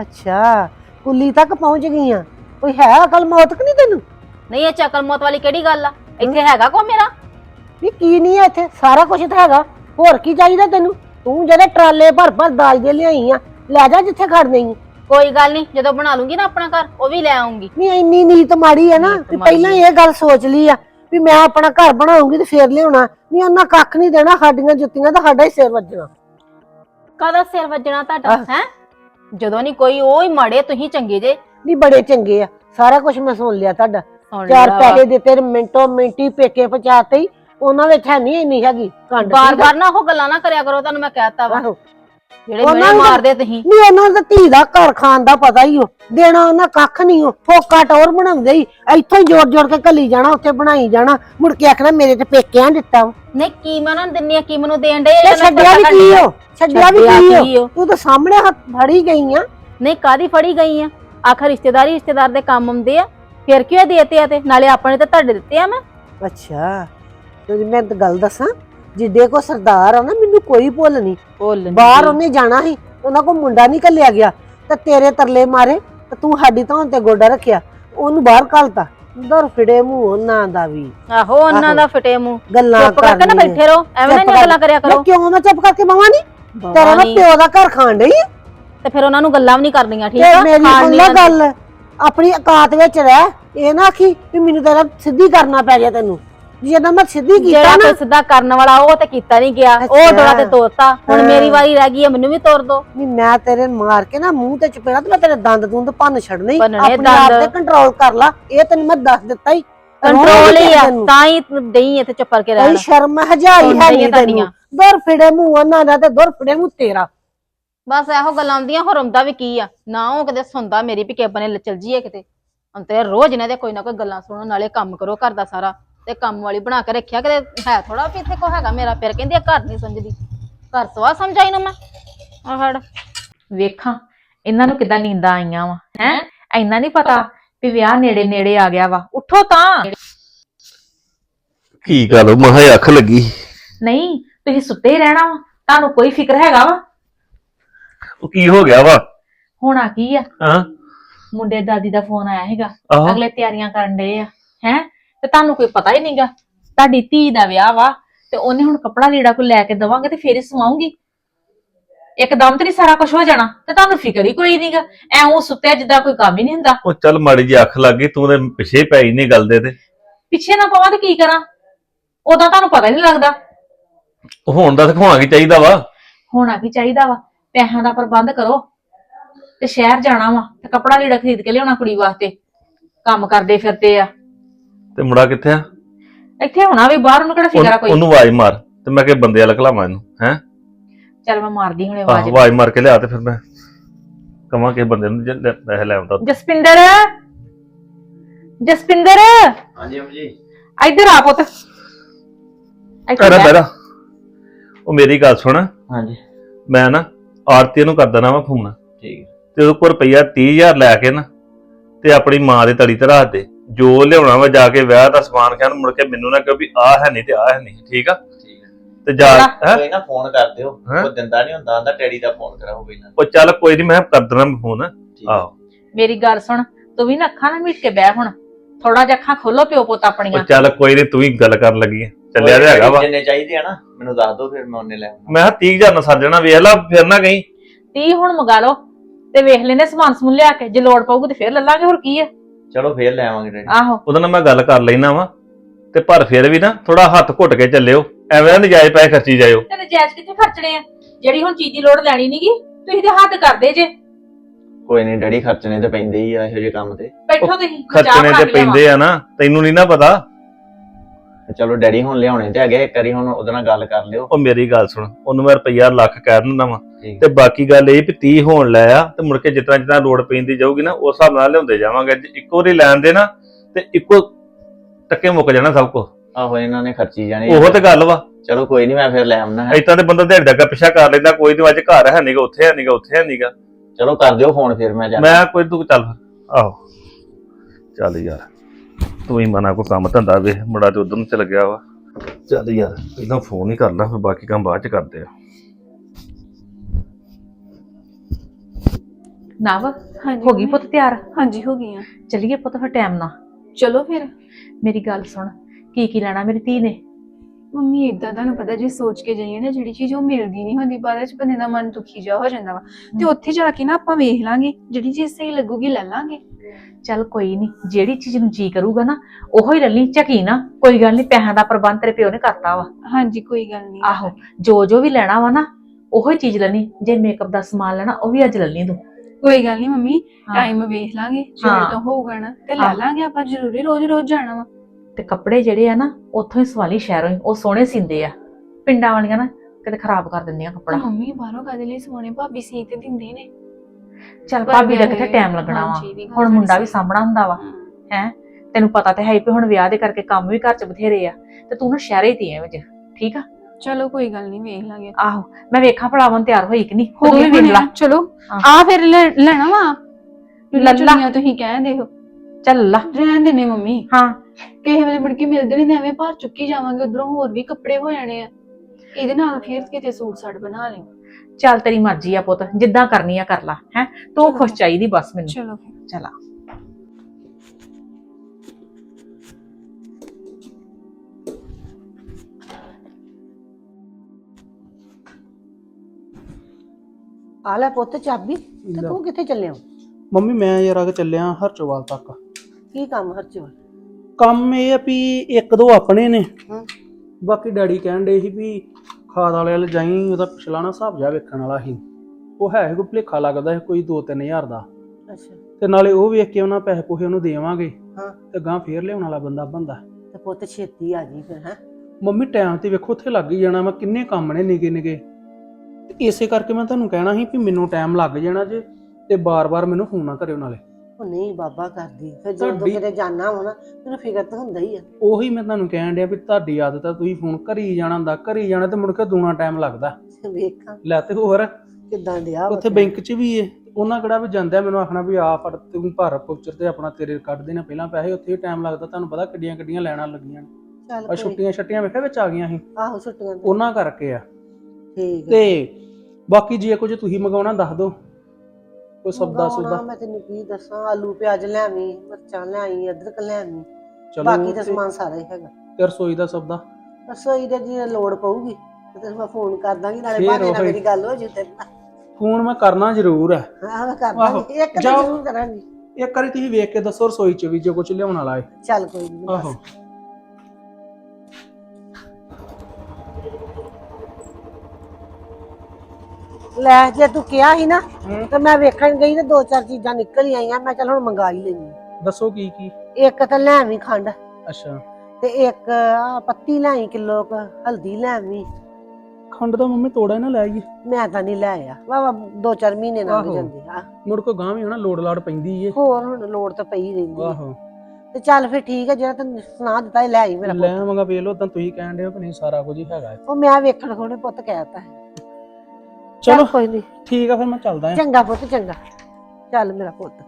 ਅੱਛਾ ਕੁੱਲੀ ਤੱਕ ਪਹੁੰਚ ਗਈਆਂ ਕੋਈ ਹੈ ਅਕਲ ਮੌਤ ਕਿ ਨਹੀਂ ਤੈਨੂੰ? ਨਹੀਂ ਇਹ ਚੱਕਰ ਮੌਤ ਵਾਲੀ ਕਿਹੜੀ ਗੱਲ ਆ? ਇੱਥੇ ਹੈਗਾ ਕੋ ਮੇਰਾ? ਵੀ ਕੀ ਨਹੀਂ ਹੈ ਇੱਥੇ? ਸਾਰਾ ਕੁਝ ਤਾਂ ਹੈਗਾ। ਹੋਰ ਕੀ ਚਾਹੀਦਾ ਤੈਨੂੰ? ਤੂੰ ਜਿਹੜੇ ਟਰਾਲੇ ਭਰ ਭਰ ਦਾਜ ਦੇ ਲਿਆਈ ਆ ਲੈ ਜਾ ਜਿੱਥੇ ਖੜਨੀ ਆ। ਕੋਈ ਗੱਲ ਨਹੀਂ ਜਦੋਂ ਬਣਾ ਲੂੰਗੀ ਨਾ ਆਪਣਾ ਘਰ ਉਹ ਵੀ ਲੈ ਆਉਂਗੀ। ਨਹੀਂ ਇੰਨੀ ਨੀਤ ਮਾੜੀ ਹੈ ਨਾ ਵੀ ਪਹਿਲਾਂ ਹੀ ਇਹ ਗੱਲ ਸੋਚ ਲਈ ਆ। ਵੀ ਮੈਂ ਆਪਣਾ ਘਰ ਬਣਾਉਂਗੀ ਤੇ ਫੇਰ ਲਿਆਉਣਾ। ਨਹੀਂ ਉਹਨਾਂ ਕੱਖ ਨਹੀਂ ਦੇਣਾ ਸਾਡੀਆਂ ਜੁੱਤੀਆਂ ਤਾਂ ਸਾਡਾ ਹੀ ਸਿਰ ਵੱਜਣਾ। ਕਾਹਦਾ ਸਿਰ ਵੱਜਣਾ ਤੁਹਾਡਾ ਆਹ। ਹੈ? ਜਦੋਂ ਨਹੀਂ ਕੋਈ ਉਹ ਹੀ ਮਾੜੇ ਤੁਸੀਂ ਚੰਗੇ ਜੇ। ਨਹੀਂ ਬੜੇ ਚੰਗੇ ਆ। ਸਾਰਾ ਕੁਝ ਮੈਂ ਸੁਣ ਲਿਆ ਤੁਹਾਡਾ। ਸੁਣ ਚਾਰ ਲਿਆ। ਵਾ। ਪੈਸੇ ਦਿੱਤੇ ਤੇ ਮਿੰਟੋ ਮਿੰਟੀ ਪੇਕੇ ਪਹੁੰਚਾਤੇ ਹੀ। ਉਹਨਾਂ ਵਿੱਚ ਹੈ ਨਹੀਂ ਇੰਨੀ ਹੈਗੀ। ਕੰਡ ਬਾਰ ਬਾਰ ਨਾ ਉਹ ਗੱਲਾਂ ਨਾ ਕਰਿਆ ਕਰੋ ਤੁਹਾਨੂੰ ਮੈਂ ਕਹਿਤਾ ਵਾ। ਆਹੋ। ਜਿਹੜੇ ਉਹਨਾਂ ਮੇਰੇ ਨੂੰ ਤਾਂ- ਮਾਰਦੇ ਤੁਸੀਂ? ਨਹੀਂ ਉਹਨਾਂ ਦਾ ਧੀ ਦਾ ਘਰ ਖਾਨ ਦਾ ਪਤਾ ਹੀ ਹੋ ਦੇਣਾ ਉਹਨਾਂ ਕੱਖ ਨਹੀਂ ਹੋ ਫੋਕਾ ਟੌਰ ਬਣਾਉਂਦੇ ਹੀ। ਇੱਥੋਂ ਹੀ ਜੋੜ ਜੋੜ ਕੇ ਕੱਲੀ ਜਾਣਾ ਉੱਥੇ ਬਣਾਈ ਜਾਣਾ। ਮੁੜ ਕੇ ਆਖਣਾ ਮੇਰੇ ਤੇ ਪੇਕਿਆਂ ਦਿੱਤਾ ਵਾ। ਨਹੀਂ ਕੀ ਮੈਂ ਉਹਨਾਂ ਨੂੰ ਦਿੰਨੀ ਆ ਕੀ ਮੈਨੂੰ ਦੇਣ ਦੇ ਤੇ ਛੱਡਿਆ ਵੀ ਕੀ ਹੋ ਛੱਡਿਆ ਵੀ ਕੀ ਹੋ ਹੋ ਤੂੰ ਤਾਂ ਸਾਹਮਣੇ ਹੱਥ ਫੜੀ ਗਈ ਆ। ਨਹੀਂ ਕਾਦੀ ਫੜੀ ਗਈ ਆ? ਆਖਰ ਰਿਸ਼ਤੇਦਾਰੀ ਰਿਸ਼ਤੇਦਾਰ ਦੇ ਕੰਮ ਆਉਂਦੇ ਆ। ਫਿਰ ਕਿਉਂ ਦੇਤੇ ਆ ਤੇ? ਨਾਲੇ ਆਪਣੇ ਤੇ ਤੁਹਾਡੇ ਦਿੱਤੇ ਆ ਮੈਂ। ਅੱਛਾ ਤੇ ਮੈਂ ਤਾਂ ਗੱਲ ਦੱਸਾਂ ਜਿੱਦੇ ਕੋ ਸਰਦਾਰ ਆ ਨਾ ਮੈਨੂੰ ਕੋਈ ਭੁੱਲ ਨਹੀਂ। ਬੋਲ ਬਾਹਰ ਉਹਨੇ ਜਾਣਾ ਸੀ ਉਹਨਾਂ ਕੋ ਮੁੰਡਾ ਨਹੀਂ ਕੱਲਿਆ ਗਿਆ। ਤੇ ਤੇਰੇ ਤਰਲੇ ਮਾਰੇ ਤੇ ਤੂੰ ਸਾਡੀ ਤਾਂ ਤੇ ਗੋਡਾ ਰੱਖਿਆ ਉਹਨੂੰ ਬਾਹਰ ਘਲਤਾ। ਦਰ ਫਿੜੇ ਮੂੰਹ ਉਹਨਾਂ ਦਾ ਵੀ। ਆਹੋ ਉਹਨਾਂ। ਦਾ ਫਟੇ ਮੂੰਹ। ਗੱਲਾਂ ਚੁੱਪ ਕਰਕੇ ਨਾ। ਬੈਠੇ ਰਹੋ ਐਵੇਂ ਨਾ ਗੱਲਾਂ ਕਰ- ਕਰਿਆ ਕਰੋ। ਕਿਉਂ ਮੈਂ ਚੁੱਪ ਕਰਕੇ ਬਵਾਂ ਨਹੀਂ ਤੇਰਾ ਨਾ ਪਿਓ ਦਾ ਘਰ ਖਾਣ ਡਈ। ਤੇ ਫਿਰ ਉਹਨਾਂ ਨੂੰ ਗੱਲਾਂ ਵੀ ਨਹੀਂ ਕਰਨੀਆਂ ਠੀਕ ਆ? ਮੇਰੀ ਖਾਣ ਸੁਣ ਲੈ ਦੀਆਂ- ਗੱਲ। ਆਪਣੀ ਔਕਾਤ ਵਿੱਚ ਰਹਿ। ਇਹ ਨਾ ਆਖੀ ਵੀ ਮੈਨੂੰ ਤੇਰਾ ਸਿੱਧੀ ਕਰਨਾ ਪੈ ਗਿਆ ਤੈਨੂੰ। ਜਦੋਂ ਮੈਂ ਸਿੱਧੀ ਕੀਤਾ ਨਾ ਕੋਈ ਸਿੱਧਾ ਕਰਨ ਵਾਲਾ ਉਹ ਤੇ ਕੀਤਾ ਨਹੀਂ ਗਿਆ। ਉਹ ਅੱਛਾ। ਡੋਲਾ ਤੇ ਤੋਰਤਾ। ਹੁਣ ਹਾਂ। ਮੇਰੀ ਵਾਰੀ ਰਹਿ ਗਈ ਆ ਮੈਨੂੰ ਵੀ ਤੋਰ ਦੋ। ਵੀ ਮੈਂ ਤੇਰੇ ਮਾਰ ਕੇ ਨਾ ਮੂੰਹ ਤੇ ਚਪੇੜਾ ਤੇ ਮੈਂ ਤੇਰੇ ਦੰਦ ਦੁੰਦ ਭੰਨ ਛੱਡਣੇ ਈ। ਭੰਨਣੇ ਆਪਣੇ ਆਪ ਦੰਦ। ਤੇ ਕੰਟਰੋਲ ਕਰ ਲਾ। ਇਹ ਤੈਨੂੰ ਮੈਂ ਦੱਸ ਦਿੱਤਾ ਹੀ। ਕੰਟਰੋਲ ਹੀ ਆ ਤਾਂ ਹੀ ਦਈ ਇੱਥੇ ਚੁੱਪ ਕਰਕੇ ਕੋਈ ਰਹਿਣਾ। ਸ਼ਰਮ ਹੁੰਦਾ ਹੈ ਹੀ ਨਹੀਂ ਤੈਨੂੰ। ਤੁਹਾਡੀਆਂ। ਦਰ ਫਿੜੇ ਮੂੰਹ ਉਹਨਾਂ ਦਾ ਤੇ ਦਰ ਫਿੜੇ ਮੂੰਹ ਤੇਰਾ। ਬਸ ਇਹੋ ਗੱਲਾਂ ਆਉਂਦੀਆਂ ਹੋਰ ਆਉਂਦਾ ਵੀ ਕੀ ਆ? ਨਾ ਉਹ ਕਿਤੇ ਸੁਣਦਾ ਮੇਰੀ ਵੀ ਕਿਸੇ ਬਨੇ ਚਲ ਜੀਏ ਕਿਤੇ। ਅੰਤੇ ਰੋਜ਼ ਇਹਨਾਂ ਦੇ ਕੋਈ ਨਾ ਕੋਈ ਗੱਲਾਂ ਸੁਣੋ ਨਾਲੇ ਕੰਮ ਕਰੋ ਘਰ ਦਾ ਸਾਰਾ। ਤੇ ਕੰਮ ਵਾਲੀ ਬਣਾ ਕੇ ਰੱਖਿਆ ਕਿਤੇ ਹੈ ਥੋੜਾ ਵੀ ਇੱਥੇ ਕੋ ਹੈਗਾ ਮੇਰਾ ਫਿਰ ਕਹਿੰਦੀ ਆ ਘਰ ਨਹੀਂ ਸਮਝਦੀ। ਘਰ ਸਵਾ ਸਮਝਾਈ ਨਾ ਮੈਂ। ਆ ਹੜ। ਵੇਖਾਂ ਇਹਨਾਂ ਨੂੰ ਕਿਦਾਂ ਨੀਂਦਾਂ ਆਈਆਂ ਵਾ ਹੈ? ਇੰਨਾ ਨਹੀਂ ਪਤਾ ਵੀ ਵਿਆਹ ਨੇੜੇ ਨੇੜੇ ਆ ਗਿਆ ਵਾ। ਉੱਠੋ ਤਾਂ। ਕੀ ਗੱਲ ਮਹਾ ਅੱਖ ਲੱਗੀ। ਨਹੀਂ ਤੁਸੀਂ ਸੁੱਤੇ ਹੀ ਰਹਿਣਾ ਵਾ। ਤੁਹਾਨੂੰ ਕੋਈ ਫਿਕਰ ਹੈਗਾ ਵਾ? ਉਹ ਕੀ ਹੋ ਗਿਆ ਵਾ? ਹੋਣਾ ਕੀ ਆ? ਹਾਂ। ਮੁੰਡੇ ਦਾਦੀ ਦਾ ਫੋਨ ਆਇਆ ਹੈਗਾ ਆਹੋ। ਅਗਲੇ ਤਿਆਰੀਆਂ ਕਰਨ ਡਏ ਆ। ਹੈ? ਤੇ ਤੁਹਾਨੂੰ ਕੋਈ ਪਤਾ ਹੀ ਨਹੀਂਗਾ। ਤੁਹਾਡੀ ਧੀ ਦਾ ਵਿਆਹ ਵਾ ਤੇ ਉਹਨੇ ਹੁਣ ਕੱਪੜਾ ਲੀੜਾ ਕੋਈ ਲੈ ਕੇ ਦਵਾਂਗੇ ਤੇ ਫੇਰ ਹੀ ਸਵਾਉਂਗੀ। ਇੱਕਦਮ ਤੇ ਨਹੀਂ ਸਾਰਾ ਕੁਝ ਹੋ ਜਾਣਾ ਤੇ ਤੁਹਾਨੂੰ ਫਿਕਰ ਹੀ ਕੋਈ ਨਹੀਂਗਾ। ਐਉਂ ਸੁੱਤਿਆ ਜਿੱਦਾਂ ਕੋਈ ਕੰਮ ਹੀ ਨਹੀਂ ਹੁੰਦਾ। ਉਹ ਚੱਲ ਮਾੜੀ ਜੀ ਅੱਖ ਲੱਗ ਗਈ ਤੂੰ ਤੇ ਪਿੱਛੇ ਪੈ ਨਹੀਂ ਗੱਲ ਦੇ ਤੇ। ਪਿੱਛੇ ਨਾ ਪਵਾਂ ਤੇ ਕੀ ਕਰਾਂ? ਉਦੋਂ ਤੁਹਾਨੂੰ ਪਤਾ ਨਹੀਂ ਲੱਗਦਾ। ਹੁਣ ਦਾ ਦਿਖਾਉਣਾ ਕੀ ਚਾਹੀਦਾ ਵਾ? ਹੋਣਾ ਕੀ ਚਾਹੀਦਾ ਵਾ? ਪੈਸਿਆਂ ਦਾ ਪ੍ਰਬੰਧ ਕਰੋ। ਤੇ ਸ਼ਹਿਰ ਜਾਣਾ ਵਾ ਤੇ ਕੱਪੜਾ ਲੀੜਾ ਖਰੀਦ ਕੇ ਲਿਆਉਣਾ ਕੁੜੀ ਵਾਸਤੇ। ਕੰਮ ਕਰਦੇ ਫਿਰਦੇ ਆ। ਤੇ ਮੁੰਡਾ ਕਿੱਥੇ ਆ? ਇੱਥੇ ਹੋਣਾ ਵੀ ਬਾਹਰ ਉਹਨੂੰ ਕਿਹੜਾ ਫਿਕਰ ਆ ਉਹਨੂੰ ਕੋਈ? ਉਹਨੂੰ ਆਵਾਜ਼ ਮਾਰ ਤੇ ਮੈਂ ਕਿ ਬੰਦੇ ਵਾਲਾ ਖਲਾਵਾਂ ਇਹਨੂੰ ਹੈ? ਚੱਲ ਮੈਂ ਮਾਰਦੀ ਹੁਣੇ ਆਵਾਜ਼। ਆਵਾਜ਼ ਮਾਰ ਕੇ ਲਿਆ ਤੇ ਫਿਰ ਮੈਂ ਕਵਾਂ ਕਿ ਬੰਦੇ ਨੂੰ ਜੇ ਲੈ- ਪੈਸੇ ਲੈ ਆਉਂਦਾ। ਜਸਪਿੰਦਰ? ਜਸਪਿੰਦਰ? ਹਾਂਜੀ ਅਮੀ ਜੀ ਇੱਧਰ ਆ ਪੁੱਤ। ਬਹਿ। ਬੈਰਾ ਉਹ ਮੇਰੀ ਗੱਲ ਸੁਣ। ਹਾਂਜੀ। ਮੈਂ ਨਾ ਆਰਤੀ ਨੂੰ ਕਰ ਦੇਣਾ ਵਾ ਫੋਨ ਠੀਕ। ਤੇ ਉਹਦੇ ਕੋਲ ਰੁਪਈਆ 30000 ਲੈ ਕੇ ਨਾ ਤੇ ਆਪਣੀ ਮਾਂ ਦੇ ਤਲੀ ਤੇ ਰੱਖ ਦੇ। ਜੋ ਲਿਆਉਣਾ ਵਾ ਜਾ ਕੇ ਵਿਆਹ ਦਾ ਸਮਾਨ ਕਹਿਣ ਮੁੜ ਕੇ ਮੈਨੂੰ ਨਾ ਕਹੋ ਵੀ ਆਹ ਹੈ ਨਹੀਂ ਤੇ ਆਹ ਹੈ ਨਹੀਂ ਠੀਕ ਆ? ਠੀਕ ਹੈ ਤੇ ਜਾ ਹੈਂ? ਕੋਈ ਨਾ ਫੋਨ ਕਰ ਦਿਓ। ਹੈਂ? ਉਹ ਦਿੰਦਾ ਨਹੀਂ ਹੁੰਦਾ ਆਂਦਾ ਡੈਡੀ ਦਾ ਫੋਨ ਕਰਾਓ ਪਹਿਲਾਂ ਉਹ ਚੱਲ ਕੋਈ ਨਹੀਂ ਮੈਂ ਕਰ ਦੇਣਾ ਫੋਨ ਠੀਕ ਹੈ। ਆਹੋ। ਮੇਰੀ ਗੱਲ ਸੁਣ ਤੂੰ ਵੀ ਨਾ ਅੱਖਾਂ ਨਾਲ ਮੀਟ ਕੇ ਬਹਿ ਹੁਣ। ਥੋੜਾ ਜਿਹਾ ਅੱਖਾਂ ਖੋਲੋ ਪਿਓ ਪੁੱਤ ਉਹ ਆਪਣੀਆਂ ਚੱਲ ਕੋਈ ਨਹੀਂ ਤੂੰ ਹੀ ਗੱਲ ਕਰਨ ਲੱਗੀ ਆਂ। ਚੱਲਿਆ ਤੇ ਹੈਗਾ ਵਾ। ਜਿੰਨੇ ਚਾਹੀਦੇ ਆ ਨਾ ਮੈਨੂੰ ਦੱਸ ਦਿਓ ਫਿਰ ਮੈਂ ਉਹਨੇ ਲੈ ਮੈਂ ਕਿਹਾ 30000 ਨਾਲ ਸਰ ਜਾਣਾ ਵੇਖ ਲਾ ਫਿਰ ਨਾ ਗਈ ਤੀ ਹੁਣ ਮੰਗਾ ਲਓ ਤੇ ਵੇਖ ਲੈਨੇ ਸਮਾਨ ਸਮੂਨ ਲਿਆ ਕੇ ਜੇ ਲੋੜ ਪਊਗੀ ਤੇ ਫੇਰ ਲੈ ਲਾਂਗੇ ਹੋਰ ਕੀ ਚਲੋ ਫੇਰ ਲੈ ਆਵਾਂਗੇ ਡੈਡੀ। ਆਹੋ। ਉਹਦੇ ਨਾਲ ਮੈਂ ਗੱਲ ਕਰ ਲੈਣਾ ਵਾ ਤੇ ਪਰ ਫਿਰ ਵੀ ਨਾ ਥੋੜਾ ਹੱਥ ਘੁੱਟ ਕੇ ਚੱਲਿਓ ਐਵੇਂ ਨਾ ਨਜਾਇਜ਼ ਪੈਸੇ ਖਰਚੀ ਜਾਇਓ। ਤੇ ਨਜਾਇਜ਼ ਕਿੱਥੇ ਖਰਚਣੇ ਆ? ਜਿਹੜੀ ਹੁਣ ਚੀਜ਼ ਦੀ ਲੋੜ ਲੈਣੀ ਨਹੀਂਗੀ ਤੁਸੀਂ ਤੇ ਹੱਦ ਕਰਦੇ ਜੇ। ਕੋਈ ਨਹੀਂ ਡੈਡੀ ਖਰਚਣੇ ਤੇ ਪੈਂਦੇ ਹੀ ਆ ਇਹੋ ਜਿਹੇ ਕੰਮ ਤੇ। ਬੈਠੋ ਤੁਸੀਂ ਖਰਚਣੇ ਤੇ। ਪੈਂਦੇ ਆ ਨਾ ਤੈਨੂੰ ਨਹੀਂ ਨਾ ਪਤਾ ਤੇ ਚਲੋ ਡੈਡੀ ਹੁਣ ਲਿਆਉਣੇ ਤੇ ਹੈਗੇ ਇੱਕ ਵਾਰੀ ਹੁਣ ਉਹਦੇ ਨਾਲ ਗੱਲ ਕਰ ਲਿਓ। ਉਹ ਮੇਰੀ ਗੱਲ ਸੁਣ ਉਹਨੂੰ ਮੈਂ ਰੁਪਈਆ ਲੱਖ ਕਹਿ ਦਿੰਦਾ ਵਾ। ਠੀਕ। ਤੇ ਬਾਕੀ ਗੱਲ ਇਹ ਵੀ 30 ਹੋਣ ਲੈ ਆ ਤੇ ਮੁੜ ਕੇ ਜਿਤਨਾ ਜਿਤਨਾ ਲੋੜ ਪੈਂਦੀ ਜਾਊਗੀ ਨਾ ਉਸ ਹਿਸਾਬ ਨਾਲ ਲਿਆਉਂਦੇ ਜਾਵਾਂਗੇ। ਜੇ ਇੱਕੋ ਵਾਰੀ ਲੈਣ ਦੇ ਨਾ ਤੇ ਇੱਕੋ ਟੱਕੇ ਮੁੱਕ ਜਾਣਾ ਸਭ ਕੁਝ ਆਹੋ ਇਹਨਾਂ ਨੇ ਖਰਚੀ ਜਾਣੇ। ਉਹੋ ਤੇ ਗੱਲ ਵਾ। ਚਲੋ ਕੋਈ ਨਹੀਂ ਮੈਂ ਫਿਰ ਲੈ ਆਉਣਾ ਹੈ। ਇਤਾਂ ਦੇ ਬੰਦਾ ਢੇਡ ਦਾ ਪਿੱਛਾ ਕਰ ਲੈਂਦਾ ਕੋਈ ਨਹੀਂ ਅੱਜ ਘਰ ਹੈ ਨਹੀਂਗਾ ਉੱਥੇ ਹੈ ਨਹੀਂਗਾ ਉੱਥੇ ਹੈ ਨਹੀਂਗਾ ਚਲੋ ਕਰ ਦਿਓ ਫੋਨ ਫਿਰ ਮੈਂ ਜਾ ਮੈਂ ਕੋਈ ਤੂੰ ਚੱਲ ਫਿਰ। ਆਹੋ। ਚੱਲ ਯਾਰ। ਤੂੰ ਹੀ ਮਨਾ ਕੋ ਕੰਮ ਧੰਦਾ ਵੇ ਮੁੰਡਾ ਤੇ ਉਧਰ ਨੂੰ ਚਲ ਗਿਆ ਵਾ। ਚੱਲ ਯਾਰ ਪਹਿਲਾਂ ਫੋਨ ਹੀ ਕਰ ਲਾ ਫਿਰ ਬਾਕੀ ਕੰਮ ਬਾਅਦ ਚ ਕਰਦੇ ਆ। ਨਵ ਹਾਂਜੀ ਹੋ ਗਈ ਪੁੱਤ ਤਿਆਰ? ਹਾਂਜੀ ਹੋ ਗਈਆਂ। ਚੱਲੀਏ ਪੁੱਤ ਫਿਰ ਟਾਈਮ ਨਾਲ। ਚਲੋ ਫਿਰ। ਮੇਰੀ ਗੱਲ ਸੁਣ ਕੀ ਕੀ ਲੈਣਾ ਮੇਰੀ ਧੀ ਨੇ? ਮੰਮੀ ਇਦਾਂ ਤੁਹਾਨੂੰ ਪਤਾ ਜੇ ਸੋਚ ਕੇ ਜਾਈਏ ਨਾ ਜਿਹੜੀ ਚੀਜ਼ ਉਹ ਮਿਲਦੀ ਨਹੀਂ ਹੁੰਦੀ ਬਾਅਦ ਵਿੱਚ ਬੰਦੇ ਦਾ ਮਨ ਦੁਖੀ ਜਾ ਹੋ ਜਾਂਦਾ ਵਾ। ਤੇ ਉੱਥੇ ਜਾ ਕੇ ਨਾ ਆਪਾਂ ਵੇਖ ਲਾਂਗੇ ਜਿਹੜੀ ਚੀਜ਼ ਸਹੀ ਲੱਗੂਗੀ ਲੈ ਲਾਂਗੇ। ਚੱਲ ਕੋਈ ਨਹੀਂ ਜਿਹੜੀ ਚੀਜ਼ ਨੂੰ ਜੀ ਕਰੂਗਾ ਨਾ ਉਹੋ ਹੀ ਲੱਲੀ ਝਕੀ ਨਾ ਕੋਈ ਗੱਲ ਨਹੀਂ ਪੈਸਿਆਂ ਦਾ ਪ੍ਰਬੰਧ ਤੇਰੇ ਪਿਓ ਨੇ ਕਰਤਾ ਵਾ। ਹਾਂਜੀ ਕੋਈ ਗੱਲ ਨਹੀਂ ਆਹੋ ਜੋ ਜੋ ਵੀ ਲੈਣਾ ਵਾ ਨਾ ਉਹੋ ਹੀ ਚੀਜ਼ ਲੈਣੀ ਜੇ ਮੇਕਅਪ ਦਾ ਸਮਾਨ ਲੈਣਾ ਉਹ ਵੀ ਅੱਜ ਲੈ ਲਈ ਤੂੰ। ਕੋਈ ਗੱਲ ਨਹੀਂ ਮੰਮੀ। ਟਾਈਮ ਵੇਖ ਲਾਂਗੇ ਜੇ ਹਾਂ। ਤਾਂ ਹੋਊਗਾ ਨਾ ਤੇ ਲੈ। ਲਾਂਗੇ ਆਪਾਂ ਜ਼ਰੂਰੀ ਰੋਜ਼ ਰੋਜ਼ ਜਾਣਾ ਵਾ। ਤੇ ਕੱਪੜੇ ਜਿਹੜੇ ਆ ਨਾ ਉੱਥੋਂ ਹੀ ਸਵਾਲੀ ਸ਼ਹਿਰੋਂ ਹੀ ਉਹ ਸੋਹਣੇ ਸਿੰਦੇ ਆ। ਪਿੰਡਾਂ ਵਾਲੀਆਂ ਨਾ ਕਿਤੇ ਖਰਾਬ ਕਰ ਦਿੰਦੀਆਂ ਕੱਪੜਾ। ਮੰਮੀ ਬਾਹਰੋਂ ਕਾਦੇ ਲਈ ਸੋਹਣੇ ਭਾਬੀ ਸੀ ਤੇ ਦਿੰਦੇ ਨੇ। ਚੱਲ ਭਾਬੀ ਦਾ ਕਿੱਥੇ ਟਾਈਮ ਲੱਗਣਾ ਵਾ? ਹੁਣ ਮੁੰਡਾ ਵੀ ਸਹੀ। ਸਾਂਭਣਾ ਹੁੰਦਾ ਵਾ। ਹਾਂ। ਤੈਨੂੰ ਪਤਾ ਤੇ ਹੈ ਵੀ ਹੁਣ ਵਿਆਹ ਦੇ ਕਰਕੇ ਕੰਮ ਵੀ ਘਰ ਚ ਬਥੇਰੇ ਆ। ਤੇ ਤੂੰ ਨਾ ਸ਼ਹਿਰੇ ਹੀ ਤੀ ਐ ਵਿੱਚ ਠੀਕ ਆ? ਚਲੋ ਕੋਈ ਗੱਲ ਨਹੀਂ ਵੇਖ ਲਾਂਗੇ। ਆਹੋ ਮੈਂ ਵੇਖਾਂ ਭਲਾਵਨ ਤਿਆਰ ਹੋਈ ਕਿ ਨਹੀਂ ਹੋ ਗਏ ਵੇਖ ਲਾ। ਚਲੋ। ਆ ਫਿਰ ਲੈਣਾ ਵਾ। ਲੱਲਾ। ਤੁਸੀਂ ਕਹਿੰਦੇ ਹੋ। ਚੱਲ ਲਾ। ਰਹਿਣ ਦੇਣੇ ਮੰਮੀ। ਹਾਂ। ਕਿਸੇ ਵੇਲੇ ਮੁੜ ਕੇ ਮਿਲਦੇ ਨਹੀਂ ਐਵੇਂ ਭਾਰ ਚੁੱਕੀ ਜਾਵਾਂਗੇ ਉਧਰੋਂ ਹੋਰ ਵੀ ਕੱਪੜੇ ਹੋ ਜਾਣੇ ਆ। ਇਹਦੇ ਨਾਲ ਫਿਰ ਕਿਤੇ ਸੂਟ ਸਾਟ ਬਣਾ ਲਿਓ ਚੱਲ ਤੇਰੀ ਮਰਜ਼ੀ ਆ ਪੁੱਤ ਜਿੱਦਾਂ ਕਰਨੀ ਆ ਕਰ ਲਾ ਹੈ? ਤੂੰ ਖੁਸ਼ ਚਾਹੀਦੀ ਬਸ ਮੈਨੂੰ। ਚਲੋ ਫਿਰ। ਚਲਾ ਆ। ਲੈ ਪੁੱਤ ਚਾਬੀ ਤੇ ਤੂੰ ਕਿੱਥੇ ਚੱਲਿਆ ਮੰਮੀ ਮੈਂ ਯਾਰ ਅਗ ਚੱਲਿਆ ਹਰਚੋਵਾਲ ਤੱਕ। ਕੀ ਕੰਮ ਹਰਚੋ ਕੰਮ ਇਹ ਆ ਵੀ ਇੱਕ ਦੋ ਆਪਣੇ ਨੇ। ਹਾਂ। ਬਾਕੀ ਡੈਡੀ ਕਹਿਣ ਦੇ ਸੀ ਵੀ ਖਾਦ ਵਾਲੇ ਵੱਲ ਜਾਈ ਉਹਦਾ ਪਿਛਲਾ ਨਾ ਹਿਸਾਬ ਜਾ ਵੇਖਣ ਵਾਲਾ ਸੀ। ਉਹ ਹੈ ਕੋਈ ਭੁਲੇਖਾ ਲੱਗਦਾ ਸੀ ਕੋਈ 2-3000 ਦਾ। ਅੱਛਾ। ਤੇ ਨਾਲੇ ਉਹ ਵੇਖ ਕੇ ਉਹਨਾਂ ਪੈਸੇ ਪੂਸੇ ਉਹਨੂੰ ਦੇਵਾਂਗੇ। ਹਾਂ। ਤੇ ਗਾਂ ਫੇਰ ਲਿਆਉਣ ਵਾਲਾ ਬੰਦਾ ਬੰਦਾ ਤੇ ਪੁੱਤ ਛੇਤੀ ਆ ਜੀ ਫਿਰ ਹੈ। ਮੰਮੀ ਟਾਈਮ ਤੇ ਵੇਖੋ ਉੱਥੇ ਲੱਗ ਹੀ ਜਾਣਾ ਮੈਂ ਕਿੰਨੇ ਕੰਮ ਨੇ ਨਿਗੇ ਨਿਗੇ ਤੇ ਇਸੇ ਕਰਕੇ ਮੈਂ ਤੁਹਾਨੂੰ ਕਹਿਣਾ ਸੀ ਵੀ ਮੈਨੂੰ ਟਾਈਮ ਲੱਗ ਜਾਣਾ ਜੇ ਤੇ ਬਾਰ-ਬਾਰ ਮੈਨੂੰ ਫੋਨ ਨਾ ਕਰਿਓ ਨਾਲੇ। ਉਹ ਨਹੀਂ ਬਾਬਾ ਕਰਦੀ। ਫਿਰ ਜਦੋਂ ਤੁਹਾਡੀ- ਕਿਤੇ ਜਾਣਾ ਹੋਣਾ ਤੈਨੂੰ ਫਿਕਰ ਤਾਂ ਹੁੰਦਾ ਹੀ ਆ। ਉਹੀ ਮੈਂ ਤੁਹਾਨੂੰ ਕਹਿਣ ਡਿਆ ਵੀ ਤੁਹਾਡੀ ਆਦਤ ਆ ਤੁਸੀਂ ਫੋਨ ਕਰੀ ਜਾਣਾ ਹੁੰਦਾ ਕਰੀ ਜਾਣਾ ਤੇ ਮੁੜ ਕੇ ਦੂਣਾ ਟਾਈਮ ਲੱਗਦਾ। ਵੇਖਾਂ ਲੈ ਤੇ ਹੋਰ ਕਿਦਾਂ ਡਿਆ ਵਾ ਉੱਥੇ। ਬੈਂਕ 'ਚ ਵੀ ਏ। ਉਹਨਾਂ ਕਿਹੜਾ ਵੀ ਜਾਂਦਿਆ ਮੈਨੂੰ ਆਖਣਾ ਵੀ ਆ ਫੜ ਤੂੰ ਭਰ ਪੁੱਚਰ ਤੇ ਆਪਣਾ ਤੇਰੇ ਕੱਢ ਦੇਣਾ। ਪਹਿਲਾਂ ਪੈਸੇ ਉੱਥੇ ਟਾਈਮ ਲੱਗਦਾ ਤੁਹਾਨੂੰ ਪਤਾ ਕਿੱਡੀਆਂ ਕਿੱਡੀਆਂ ਲੈਣਾ ਲੱਗੀਆਂ ਚੱਲ ਆ ਕੋਈ- ਛੁੱਟੀਆਂ ਛੱਟੀਆਂ ਵੇਖਿਆ ਵਿੱਚ ਆ ਗਈਆਂ ਸੀ। ਆਹੋ ਛੁੱਟੀਆਂ ਤੋਂ। ਉਹਨਾਂ ਕਰਕੇ ਆ। ਠੀਕ ਤੇ ਬਾਕੀ ਜੇ ਕੁਝ ਤੁਸੀਂ ਮੰਗਾਉਣਾ ਦੱਸ ਦਿਓ। ਕੋਈ ਸਬਦਾ ਸੁਦਾ? ਮੈਂ ਤੈਨੂੰ ਕੀ ਦੱਸਾਂ ਆਲੂ ਪਿਆਜ਼ ਲੈਵੀਂ ਮਿਰਚਾਂ ਲਿਆਈ ਅਦਰਕ ਲੈਵੀਂ ਚਲੋ ਬਾਕੀ ਤੇ- ਸਮਾਨ ਸਾਰਾ ਹੀ ਹੈਗਾ। ਤੇ ਰਸੋਈ ਦਾ ਸਬਦਾ ਰਸੋਈ ਦੇ ਜੀ ਲੋੜ ਪਊਗੀ ਤੇ ਤੈਨੂੰ ਮੈਂ ਫੋਨ ਕਰ ਦਾਂਗੀ ਨਾਲੇ ਫੇਰ ਬਾਅਦ ਨਾਲ ਉਹੀ। ਮੇਰੀ ਗੱਲ ਹੋ ਜੂ ਤੇ। ਫੋਨ ਮੈਂ ਕਰਨਾ ਜ਼ਰੂਰ ਹੈ। ਹਾਂ ਮੈਂ ਕਰ ਆਹੋ। ਦਾਂਗੀ ਇੱਕ ਤਾਂ ਜਾਓ। ਜ਼ਰੂਰ ਕਰਾਂਗੀ। ਇੱਕ ਵਾਰੀ ਤੁਸੀਂ ਵੇਖ ਕੇ ਦੱਸੋ ਰਸੋਈ 'ਚ ਵੀ ਜੇ ਕੁਝ ਲਿਆਉਣ ਵਾਲਾ ਹੈ। ਚੱਲ ਕੋਈ ਨਹੀਂ ਆਹੋ। ਲੈ ਜੇ ਤੂੰ ਕਿਹਾ ਸੀ ਨਾ ਤੇ ਮੈਂ ਵੇਖਣ ਗਈ ਤੇ ਦੋ ਚਾਰ ਚੀਜ਼ਾਂ ਨਿਕਲ ਹੀ ਆਈਆਂ ਮੈਂ ਚੱਲ ਹੁਣ ਮੰਗਾ ਹੀ ਲੈਣੀ ਦੱਸੋ ਕੀ ਕੀ? ਇੱਕ ਤਾਂ ਲੈਵੀਂ ਖੰਡ ਅੱਛਾ। ਤੇ ਇੱਕ ਆ ਪੱਤੀ ਲੈਈ ਕਿਲੋ ਕ ਹਲਦੀ ਲੈਵੀਂ। ਖੰਡ ਦਾ ਮੰਮੀ ਤੋੜਾ ਹੀ ਨਾ ਲੈ ਗਈ ਮੈਂ ਤਾਂ ਨਹੀਂ ਲੈ ਆ। ਵਾਵਾ ਦੋ ਚਾਰ ਮਹੀਨੇ ਲੰਘ ਆਹੋ। ਜਾਂਦੇ ਆ। ਮੁੜ ਕੋ ਗਾਂ ਵੀ ਹਨਾ ਲੋੜ ਲਾੜ ਪੈਂਦੀ ਏ। ਹੋਰ ਹੁਣ ਲੋੜ ਤਾਂ ਪਈ ਰਹਿੰਦੀ ਆ। ਆਹੋ। ਤੇ ਚੱਲ ਫਿਰ ਠੀਕ ਹੈ ਜਿਹੜਾ ਤੈਨੂੰ ਸੁਣਾ ਦਿੱਤਾ ਇਹ ਲੈ ਆਈ ਮੇਰਾ ਲੈ ਪੁੱਤ ਆਵਾਂਗਾ ਵੇਖ ਲਓ ਤਾਂ ਤੁਸੀਂ ਕਹਿਣ ਦੇ ਹੋ ਕਿ ਨਹੀਂ ਸਾਰਾ ਕੁਝ ਹੀ ਹੈਗਾ ਏ। ਉਹ ਮੈਂ ਵੇਖਣ ਖੋਣੇ ਪੁੱਤ ਕਹਿਤਾ। ਚਲੋ ਚੱਲ ਕੋਈ ਨਹੀਂ ਠੀਕ ਆ ਫਿਰ ਮੈਂ ਚੱਲਦਾ ਆ। ਚੰਗਾ ਪੁੱਤ ਚੰਗਾ। ਚੱਲ ਮੇਰਾ ਪੁੱਤ।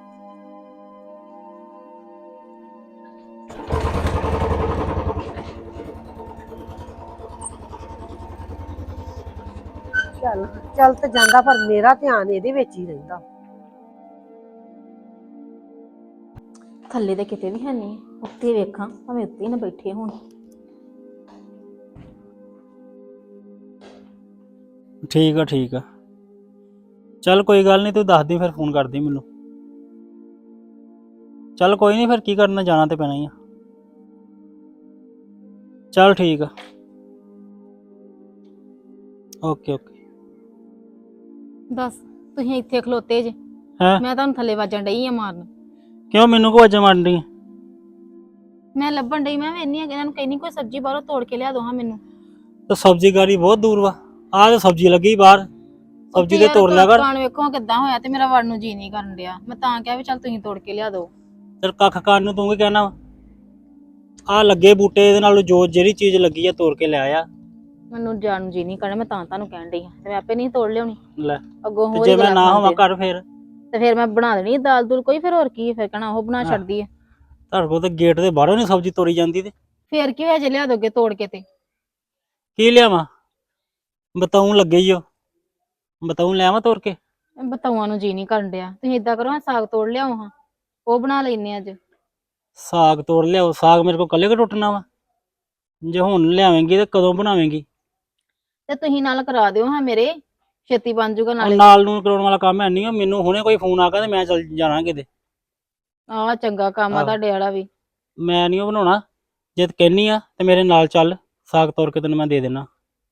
ਚੱਲ ਚੱਲ ਤੇ ਜਾਂਦਾ ਪਰ ਮੇਰਾ ਧਿਆਨ ਇਹਦੇ ਵਿੱਚ ਹੀ ਰਹਿੰਦਾ। ਥੱਲੇ ਤੇ ਕਿਤੇ ਵੀ ਹੈ ਨਹੀਂ ਉੱਤੇ ਵੇਖਾਂ ਭਾਵੇਂ ਉੱਤੇ ਹੀ ਨਾ ਬੈਠੇ ਹੋਣ। ਠੀਕ ਆ ਠੀਕ ਆ। ਚੱਲ ਕੋਈ ਗੱਲ ਨਹੀਂ ਤੂੰ ਦੱਸ ਦੇ ਫਿਰ ਫੋਨ ਕਰਦੀ ਮੈਨੂੰ। ਚੱਲ ਕੋਈ ਨਹੀਂ ਫਿਰ ਕੀ ਕਰਨਾ ਜਾਣਾ ਤੇ ਪੈਣਾ ਹੀ ਆ। ਚੱਲ ਠੀਕ ਆ। Okay okay. ਦੱਸ ਤੁਸੀਂ ਇੱਥੇ ਖਲੋਤੇ ਜੇ। ਹੈਂ? ਮੈਂ ਤੁਹਾਨੂੰ ਥੱਲੇ ਵਾਜਣ ਡਈ ਆ ਮਾਰਨ। ਕਿਉਂ ਮੈਨੂੰ ਕੋ ਅੱਜ ਮਾਰਨ ਡਈ ਆ? ਮੈਂ ਲੱਭਣ ਡਈ ਮੈਂ ਵੇਨੀ ਇਹਨਾਂ ਨੂੰ ਕਹਿੰਨੀ ਕੋਈ ਸਬਜ਼ੀ ਬਾਹਰੋਂ ਤੋੜ ਕੇ ਲਿਆ ਦੋ ਹਾਂ ਮੈਨੂੰ। ਤੇ ਸਬਜ਼ੀ ਗਾੜੀ ਬਹੁਤ ਦੂਰ ਵਾ। ਆਹ ਤੇ ਸਬਜ਼ੀ ਲੱਗੀ ਬਾਹਰ ਸਬਜ਼ੀ ਤੇ ਤੋੜ ਲਿਆ ਕਰ। ਕਾਣ ਵੇਖੋ ਕਿੱਦਾਂ ਹੋਇਆ ਤੇ ਮੇਰਾ ਵੜ ਨੂੰ ਜੀ ਨਹੀਂ ਕਰਨ ਡਿਆ। ਮੈਂ ਤਾਂ ਕਿਹਾ ਵੀ ਚੱਲ ਤੁਸੀਂ ਤੋੜ ਕੇ ਲਿਆ ਦੋ ਤੇ ਕੱਖ ਕਾਣ ਨੂੰ ਤੂੰ ਕੀ ਕਹਿਣਾ ਆ ਲੱਗੇ ਬੂਟੇ ਇਹਦੇ ਨਾਲ ਜੋ ਜਿਹੜੀ ਚੀਜ਼ ਲੱਗੀ ਆ ਤੋੜ ਕੇ ਲੈ ਆ ਮੈਨੂੰ ਜਾਣ ਨੂੰ ਜੀ ਨਹੀਂ ਕਰਨਾ ਮੈਂ ਤਾਂ ਤੁਹਾਨੂੰ ਕਹਿਣ ਡਈ ਆ ਤੇ ਮੈਂ ਆਪੇ ਨਹੀਂ ਤੋੜ ਲਿਆਉਣੀ। ਲੈ ਅੱਗੋਂ ਹੋਰ ਜੇ ਹੀ ਮੈਂ ਨਾ ਹੋਵਾਂ। ਕਰ ਫਿਰ? ਤੇ ਫਿਰ ਮੈਂ ਬਣਾ ਦੇਣੀ ਦਾਲ ਦੂਲ ਕੋਈ ਫਿਰ ਹੋਰ ਕੀ ਫਿਰ ਕਹਣਾ ਉਹ ਬਣਾ ਛੱਡਦੀ ਆ। ਤੁਹਾਡੇ ਕੋਲ ਤੇ ਗੇਟ ਦੇ ਬਾਹਰੋਂ ਨਹੀਂ ਸਬਜ਼ੀ ਤੋਰੀ ਜਾਂਦੀ ਤੇ। ਫਿਰ ਕੀ ਹੋਇਆ ਜੇ ਲਿਆ ਦੋਗੇ ਤੋੜ ਕੇ ਤੇ? ਕੀ ਲਿਆਵਾਂ? ਬਤਾਉਂ ਲੱਗੇ ਹੀ ਉਹ ਬਤਾਉਂ ਤੋੜ ਕੇ? ਬਤਾਉਆਂ ਨੂੰ ਜੀ ਨਹੀਂ ਕਰਨ ਡਿਆ। ਤੁਸੀਂ ਇਦਾਂ ਕਰੋ ਆਹ ਸਾਗ ਤੋੜ ਲਿਆਓ ਹਾਂ। ਉਹ ਬਣਾ ਲੈਨੇ ਅੱਜ। ਸਾਗ ਤੋੜ ਲਿਆਓ। ਸਾਗ ਮੇਰੇ ਕੋਲ ਕੱਲੇ ਕ ਟੁੱਟਣਾ ਵਾ? ਜੇ ਹੁਣ ਲਿਆਵੇਂਗੀ ਤੇ ਕਦੋਂ ਬਣਾਵੇਂਗੀ? ਤੇ ਤੁਸੀਂ ਨਾਲ ਕਰਾ ਦਿਓ ਹਾਂ ਮੇਰੇ। ਛੇਤੀ ਬਣ ਜੂਗਾ ਉਹ ਨਾਲੇ ਨਾਲ ਨੂੰ ਕਰਾਉਣ ਵਾਲਾ ਕੰਮ ਹੈ ਨਹੀਂ ਮੈਨੂੰ ਹੁਣੇ ਕੋਈ ਫੋਨ ਆ ਗਿਆ ਤੇ ਮੈਂ ਚੱਲ ਜਾਣਾ ਕਿਤੇ। ਆਹ ਚੰਗਾ ਕੰਮ ਆ ਆਹੋ। ਤੁਹਾਡੇ ਵਾਲਾ ਵੀ। ਮੈਂ ਨਹੀਂ ਉਹ ਬਣਾਉਣਾ। ਜੇ ਕਹਿਨੀ ਆ ਤੇ ਮੇਰੇ ਨਾਲ ਚੱਲ। ਸਾਗ ਤੋੜ ਕੇ ਤੈਨੂੰ ਮੈਂ ਦੇ ਦੇਣਾ।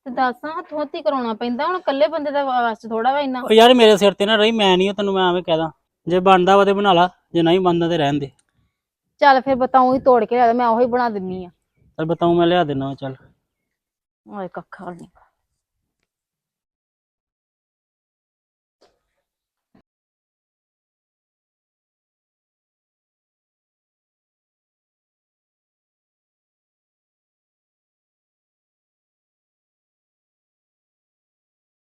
ਤੇ ਦੱਸ ਹੱਥ ਹੱਥੀ ਕਰਾਉਣਾ ਪੈਂਦਾ ਹੁਣ ਇਕੱਲੇ ਬੰਦੇ ਦਾ ਵਾਸਤੇ ਥੋੜਾ ਵਾ ਇੰਨਾ। ਉਹ ਯਾਰ ਮੇਰੇ ਸਿਰ ਤੇ ਨਾ ਰਹੀ ਮੈਂ ਨਹੀਂ ਤੈਨੂੰ ਮੈਂ ਐਵੇਂ ਕਹਿਦਾ। ਜੇ ਬਣਦਾ ਵਾ ਤੇ ਬਣਾ ਲਾ ਜੇ ਨਹੀਂ ਬਣਦਾ ਤੇ ਰਹਿਣ ਦੇ। ਚੱਲ ਫਿਰ ਬਤਾਉਂ ਹੀ ਤੋੜ ਕੇ ਲਿਆ ਦੇ, ਮੈਂ ਉਹੀ ਬਣਾ ਦਿੰਨੀ ਆ। ਚੱਲ ਬਤਾਉਂ ਮੈਂ ਲਿਆ ਦੇਣਾ ਚੱਲ। ਓਏ ਕੱਖਾ ਨਹੀਂ